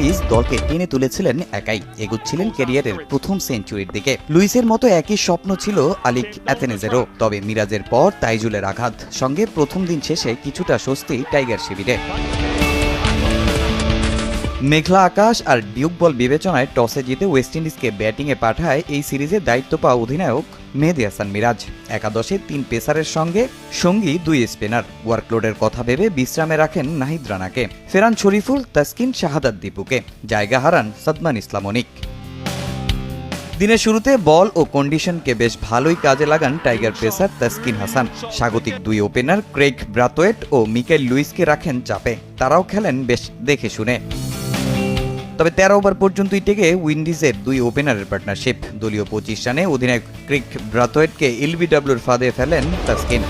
Piece দলকে টেনে তুলেছিলেন একাই। এগুচ্ছিলেন ক্যারিয়ারের প্রথম সেঞ্চুরির দিকে। লুইসের মতো একই স্বপ্ন ছিল আলিক অ্যাথেনেজেরও, তবে মিরাজের পর তাইজুলের আঘাত। সঙ্গে প্রথম দিন শেষে কিছুটা স্বস্তি টাইগার শিবিরে। মেঘলা আকাশ আর ডিউক বল বিবেচনায় টসে জিতে ওয়েস্ট ইন্ডিজকে ব্যাটিংয়ে পাঠায় এই সিরিজে দায়িত্ব পাওয়া অধিনায়ক মেহেদি হাসান মিরাজ। একাদশে তিন পেসারের সঙ্গে সঙ্গী দুই স্পিনার। ওয়ার্কলোডের কথা ভেবে বিশ্রামে রাখেন নাহিদ রানাকে। ফেরান শরীফুল, তাসকিন শাহাদাত দীপুকে। জায়গা হারান সাদমান ইসলাম অনিক। দিনের শুরুতে বল ও কন্ডিশনকে বেশ ভালোই কাজে লাগান টাইগার পেসার তাসকিন হাসান। স্বাগতিক দুই ওপেনার ক্রেগ ব্রাতোয়েট ও মিকেল লুইসকে রাখেন চাপে। তারাও খেলেন বেশ দেখে শুনে। তবে তেরো ওভার পর্যন্তই টেকে উইন্ডিজের দুই ওপেনারের পার্টনারশিপ। দলীয় পঁচিশ রানে অধিনায়ক ক্রিক ব্রাথওয়েটকে এলবিডব্লিউর ফাঁদে ফেলেন তাসকিন।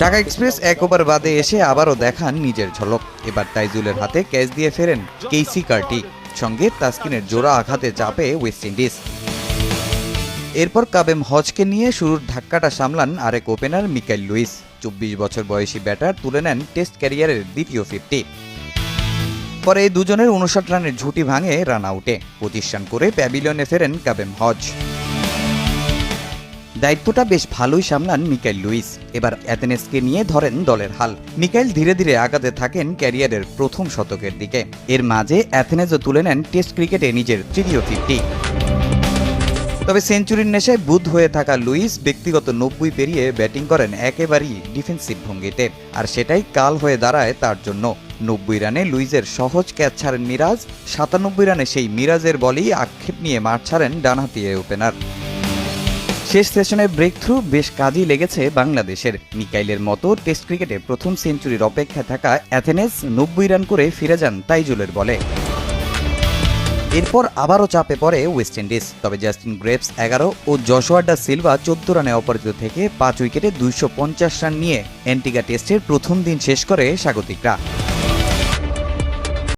ঢাকা এক্সপ্রেস এক ওভার বাদে এসে আবারও দেখান নিজের ঝলক। এবার তাইজুলের হাতে ক্যাচ দিয়ে ফেরেন কেইসি কার্টি। সঙ্গে তাসকিনের জোড়া আঘাতে চাপে ওয়েস্ট ইন্ডিজ। এরপর কাবেম হজকে নিয়ে শুরুর ধাক্কাটা সামলান আরেক ওপেনার মিকাইল লুইস। চব্বিশ বছর বয়সী ব্যাটার তুলে নেন টেস্ট ক্যারিয়ারের দ্বিতীয় ফিফটি। পরে এই দুজনের উনষাট রানের ঝুঁটি ভাঙে রান আউটে। পঁচিশ রান করে প্যাভিলিয়নে ফেরেন কাবেম হজ। দায়িত্বটা বেশ ভালোই সামলান মিকাইল লুইস। এবার অ্যাথেনেসকে নিয়ে ধরেন দলের হাল। মিকাইল ধীরে ধীরে আগাতে থাকেন ক্যারিয়ারের প্রথম শতকের দিকে। এর মাঝে অ্যাথেনেসও তুলে নেন টেস্ট ক্রিকেটে নিজের তৃতীয় ফিফটি। তবে সেঞ্চুরির নেশায় বুধ হয়ে থাকা লুইস ব্যক্তিগত নব্বই পেরিয়ে ব্যাটিং করেন একেবারেই ডিফেন্সিভ ভঙ্গিতে। আর সেটাই কাল হয়ে দাঁড়ায় তার জন্য। নব্বই রানে লুইজের সহজ ক্যাচ ছাড়েন মিরাজ, সাতানব্বই রানে সেই মিরাজের বলেই আক্ষেপ নিয়ে মাঠ ছাড়েন ডানহাতি ওপেনার। শেষ সেশনে ব্রেক থ্রু বেশ কাজেই লেগেছে বাংলাদেশের। মিকাইলের মতো টেস্ট ক্রিকেটে প্রথম সেঞ্চুরির অপেক্ষায় থাকা অ্যাথেনেস নব্বই রান করে ফিরে যান তাইজুলের বলে। এরপর আবারও চাপে পড়ে ওয়েস্ট ইন্ডিজ, তবে জাস্টিন গ্রেপস এগারো ও জশোয়াডা সিলভা চোদ্দ রানে অপরাজিত থেকে পাঁচ উইকেটে দুইশো পঞ্চাশ রান নিয়ে অ্যান্টিগা টেস্টের প্রথম দিন শেষ করে স্বাগতিকরা।